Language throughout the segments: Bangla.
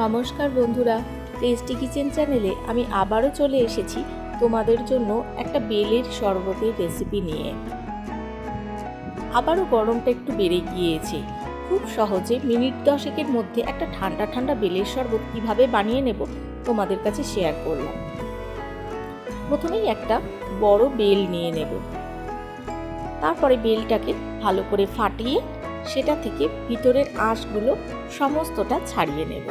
নমস্কার বন্ধুরা টেস্টি কিচেন চ্যানেলে আমি আবারও চলে এসেছি তোমাদের জন্য একটা বেলের শরবতের রেসিপি নিয়ে। আবারও গরমটা একটু বেড়ে গিয়েছে। খুব সহজে মিনিট দশেকের মধ্যে একটা ঠান্ডা ঠান্ডা বেলের শরবত কীভাবে বানিয়ে নেব তোমাদের কাছে শেয়ার করলাম। প্রথমেই একটা বড় বেল নিয়ে নেব। তারপরে বেলটাকে ভালো করে ফাটিয়ে সেটা থেকে ভিতরের আঁশগুলো সমস্তটা ছাড়িয়ে নেব।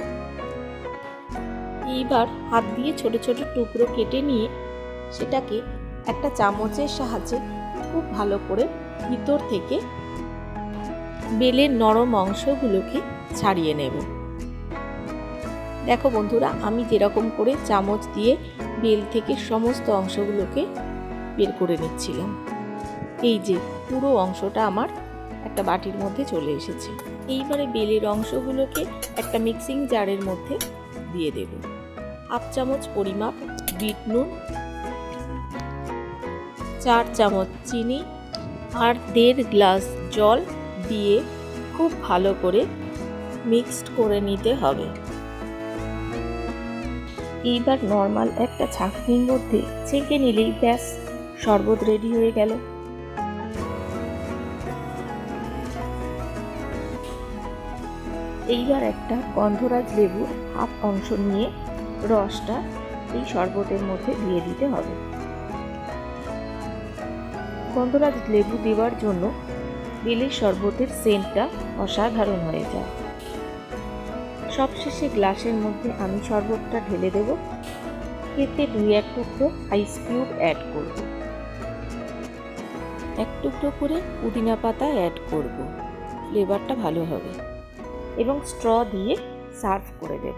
এইবার হাত দিয়ে ছোট ছোট টুকরো কেটে নিয়ে সেটাকে একটা চামচের সাহায্যে খুব ভালো করে ভিতর থেকে বেলের নরম অংশগুলোকে ছাড়িয়ে নেব। দেখো বন্ধুরা, আমি যেরকম করে চামচ দিয়ে বেল থেকে সমস্ত অংশগুলোকে বের করে নিচ্ছিলাম। এই যে পুরো অংশটা আমার একটা বাটির মধ্যে চলে এসেছে। এইবারে বেলের অংশগুলোকে একটা মিক্সিং জারের মধ্যে দিয়ে দেব। হাফ চামচ পরিমাপ, বিট নুন, চার চামচ চিনি আর দেড় গ্লাস জল দিয়ে খুব ভালো করে মিক্সড করে নিতে হবে। এইবার নর্মাল একটা ছাঁকনির মধ্যে ছেঁকে নিলেই ব্যাস, শরবত রেডি হয়ে গেল। এইবার একটা গন্ধরাজ লেবুর হাফ অংশ নিয়ে রসটা এই শরবতের মধ্যে দিয়ে দিতে হবে। গন্ধরাজ লেবু দেওয়ার জন্য বেলের শরবতের সেন্টটা অসাধারণ হয়ে যায়। সবশেষে গ্লাসের মধ্যে আমি শরবতটা ঢেলে দেব। এতে দুই এক টুকরো আইস কিউব অ্যাড করব। এক টুকরো করে পুদিনা পাতা অ্যাড করব। ফ্লেভারটা ভালো হবে। এবং স্ট্র দিয়ে সার্ভ করে দেব।